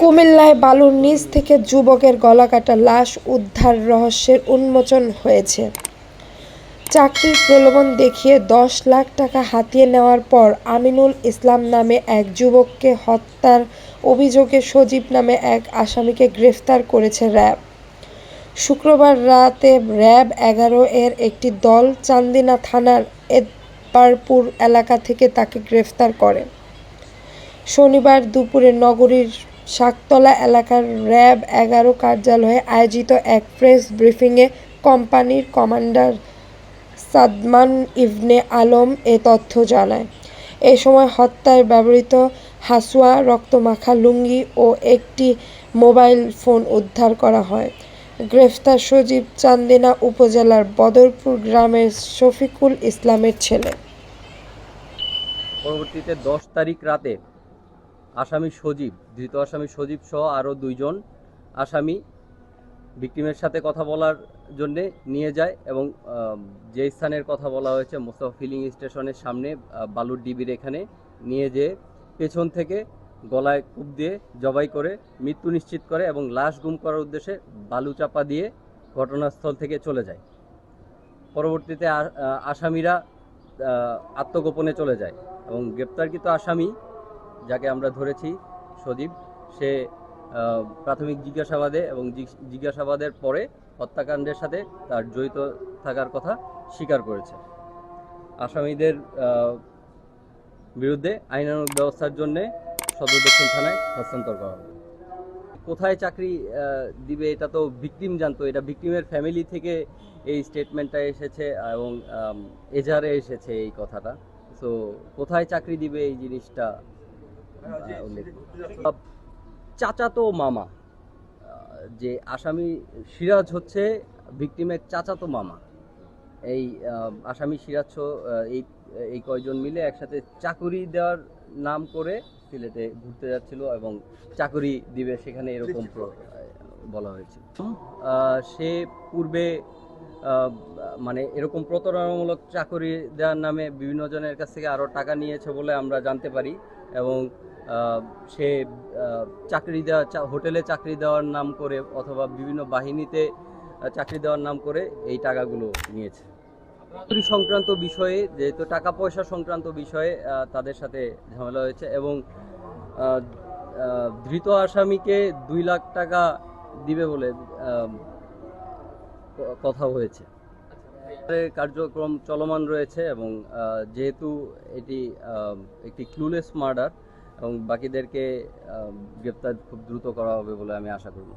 কুমিল্লায় বালুর নিচ থেকে যুবকের গলাকাটা লাশ উদ্ধার রহস্যের উন্মোচন হয়েছে। চাকরির প্রলোভন দেখিয়ে দশ লাখ টাকা হাতিয়ে নেওয়ার পর আমিনুল ইসলাম নামে এক যুবককে হত্যার অভিযোগে সজীব নামে এক আসামিকে গ্রেফতার করেছে র্যাব। শুক্রবার রাতে র্যাব এগারো এর একটি দল চান্দিনা থানার এদবারপুর এলাকা থেকে তাকে গ্রেফতার করে। শনিবার দুপুরে নগরীর শাকতলা এলাকার র্যাব এগারো কার্যালয়ে আয়োজিত এক প্রেস ব্রিফিংয়ে কোম্পানির কমান্ডার সাদমান ইবনে আলম এ তথ্য জানায়। এ সময় হত্যায় ব্যবহৃত হাসুয়া, রক্তমাখা লুঙ্গি ও একটি মোবাইল ফোন উদ্ধার করা হয়। গ্রেফতার সজীব চান্দিনা উপজেলার বদরপুর গ্রামের শফিকুল ইসলামের ছেলে। পরবর্তীতে দশ তারিখ রাতে আসামি সজীব, ধৃত আসামি সজীব সহ আরও দুইজন আসামি ভিকটিমের সাথে কথা বলার জন্যে নিয়ে যায় এবং যে স্থানের কথা বলা হয়েছে মোস্তফা ফিলিং স্টেশনের সামনে বালুর ডিবির এখানে নিয়ে যেয়ে পেছন থেকে গলায় কূপ দিয়ে জবাই করে মৃত্যু নিশ্চিত করে এবং লাশ গুম করার উদ্দেশ্যে বালু চাপা দিয়ে ঘটনাস্থল থেকে চলে যায়। পরবর্তীতে আসামিরা আত্মগোপনে চলে যায় এবং গ্রেপ্তারকৃত আসামি যাকে আমরা ধরেছি সদীপ সে প্রাথমিক জিজ্ঞাসাবাদে এবং জিজ্ঞাসাবাদের পরে হত্যাকাণ্ডের সাথে তার জড়িত থাকার কথা স্বীকার করেছে। আসামিদের বিরুদ্ধে আইনানুগ ব্যবস্থার জন্য সদর দক্ষিণ থানায় হস্তান্তর করা হবে। কোথায় চাকরি দিবে এটা তো ভিকটিম জানতো, এটা ভিকটিমের ফ্যামিলি থেকে এই স্টেটমেন্টটা এসেছে এবং এজারে এসেছে এই কথাটা। সো কোথায় চাকরি দিবে এই জিনিসটা? চাচাতো মামা। যে আসামি সিরাজ হচ্ছে ভিকটিমের চাচাতো মামা। এই আসামি সিরাজ এই এই কয়জন মিলে একসাথে চাকুরি দেওয়ার নাম করে সিলেটে ঘুরতে যাচ্ছিল এবং চাকুরি দিবে সেখানে এরকম বলা হয়েছে। সে পূর্বে মানে এরকম প্রতারণামূলক চাকরি দেওয়ার নামে বিভিন্ন জনের কাছ থেকে আরও টাকা নিয়েছে বলে আমরা জানতে পারি এবং সে চাকরি দেওয়া হোটেলে চাকরি দেওয়ার নাম করে অথবা বিভিন্ন বাহিনীতে চাকরি দেওয়ার নাম করে এই টাকাগুলো নিয়েছে। চাকরি সংক্রান্ত বিষয়ে, যেহেতু টাকা পয়সা সংক্রান্ত বিষয়ে তাদের সাথে ঝামেলা হয়েছে এবং ধৃত আসামিকে দুই লাখ টাকা দিবে বলে কথা হয়েছে। কার্যক্রম চলমান রয়েছে এবং যেহেতু এটি একটি ক্লুলেস মার্ডার এবং বাকিদেরকে গ্রেপ্তার খুব দ্রুত করা হবে বলে আমি আশা করি